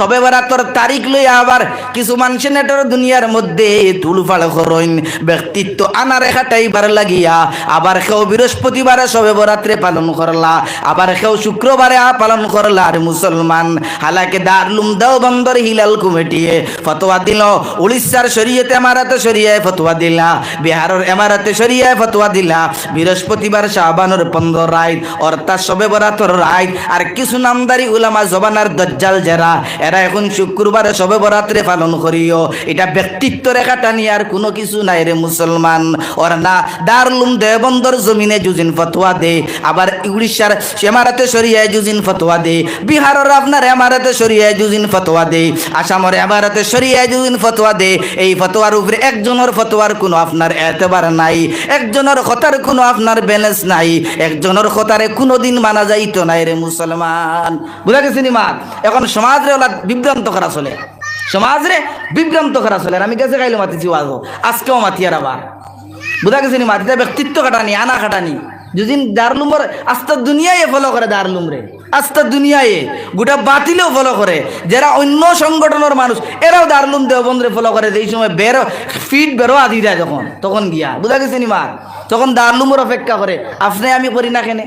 সবে বরাতর তারিখ লই আবার কিছু মানুষের নেটর দুনিয়ার মধ্যে তুলফাল করইন ব্যক্তিত্ব আনা রেখাটাইবার লাগিয়া, আবার কেউ বৃহস্পতিবারে সবে বরাত্রে পালন করলা, আবার কেউ শুক্রবারে আ পালন করলা, আর মুসলমান হালাকে দারলুম দাও বন্দর হিলাল কমিটিয়ে, ফতোয়া দিল, উড়িষ্যার শরীয়তে এমারাতে শরিয়ায় ফতোয়া দিলা, বিহারের এমারাতে শরিয়ায় ফতোয়া দিলা, বৃহস্পতিবার শাহবানোর পনেরো রায় অর্থাৎ সবে বরাতর রায় আর কিছু নামদারি উলামা জবানার দজ্জাল যারা এরা এখন শুক্রবারে সবে বরাত্রে পালন করিও। এটা ব্যক্তিত্ব রেখাটা নিয়ে আর কোনো কিছু নাই রে মুসলমান। ওর না দারলুম দেবন্দর জমিনে জুজিন ফতোয়া দে, আবার উড়িষ্যার এমারাতে সরিয়ায় জুজিন ফতোয়া দে, বিহারের আপনার এমারাতে সরিয়ায় জুজিন ফতোয়া দে, আসামের এমারাতে সরিয়ায় জুজিন ফতোয়া দে, এই ফতোয়ার উপরে একজনের ফতোয়ার কোনো আপনার এতবার নাই, একজনের কথার কোনো আপনার ব্যালেন্স নাই, একজনের কথারে কোনো দিন মানা যাইতো নাই রে মুসলমান। বুঝা গেছি নি মা? এখন সমাজরে ওলা বিভ্রান্ত করা চলে। সমাজরে বিভ্রান্ত করা চলে আমি গেছে গাইলে মাতিছি ওয়াজ আজকেও মাতি আর আবার। বুঝা গেছি নি মাতিতে ব্যক্তিত্ব কাটানি আনা কাটানি দুদিন দারলুমর আস্তা দুনিয়ায় ফলো করে দারলুম রে আস্তা দুনিয়ায়। গোটা বাতিলেও ফলো করে যারা অন্য সংগঠনের মানুষ এরাও দারলুম দেওবন্ধরে ফলো করে এই সময় বেরো ফিট বেরো আদি দেয় যখন তখন গিয়া। বুঝা গেছে নি মা তখন দারলুমের অপেক্ষা করে আপনি আমি করি না কেনে